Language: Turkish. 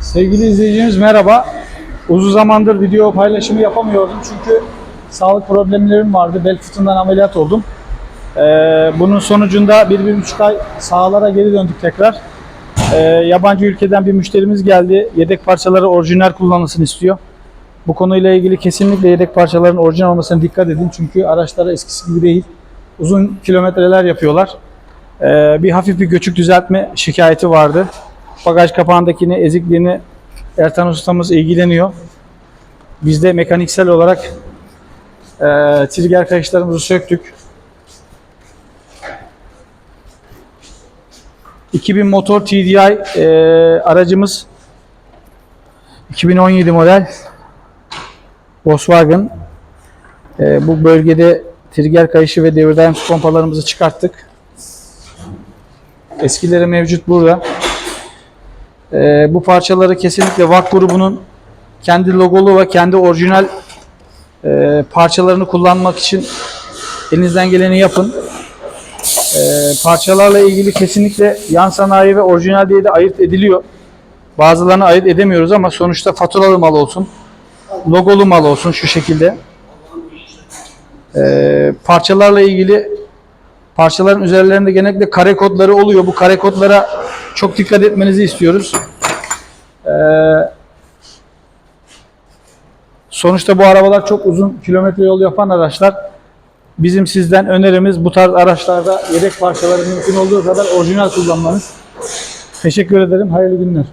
Sevgili izleyicimiz merhaba. Uzun zamandır video paylaşımı yapamıyordum çünkü sağlık problemlerim vardı. Bel fıtığından ameliyat oldum. Ee, bunun sonucunda bir, bir buçuk ay sahalara geri döndük tekrar. Ee, yabancı ülkeden bir müşterimiz geldi. Yedek parçaları orijinal kullanılsın istiyor. Bu konuyla ilgili kesinlikle yedek parçaların orijinal olmasına dikkat edin. Çünkü araçlar eskisi gibi değil. Uzun kilometreler yapıyorlar. Ee, bir hafif bir göçük düzeltme şikayeti vardı. Bagaj kapağındakini, ezikliğini Ertan ustamız ilgileniyor. Biz de mekaniksel olarak e, trigger kayışlarımızı söktük. 2000 motor TDI e, aracımız 2017 model Volkswagen. E, bu bölgede trigger kayışı ve devir daim pompalarımızı çıkarttık. Eskileri mevcut burada. Ee, bu parçaları kesinlikle VAK grubunun kendi logolu ve kendi orijinal e, parçalarını kullanmak için elinizden geleni yapın. Ee, parçalarla ilgili kesinlikle yan sanayi ve orijinal diye de ayırt ediliyor. Bazılarını ayırt edemiyoruz ama sonuçta faturalı mal olsun, logolu mal olsun şu şekilde. Ee, parçalarla ilgili parçaların üzerlerinde genellikle kare kodları oluyor. Bu kare kodlara çok dikkat etmenizi istiyoruz. Ee, sonuçta bu arabalar çok uzun kilometre yol yapan araçlar. Bizim sizden önerimiz bu tarz araçlarda yedek parçaları mümkün olduğu kadar orijinal kullanmanız. Teşekkür ederim. Hayırlı günler.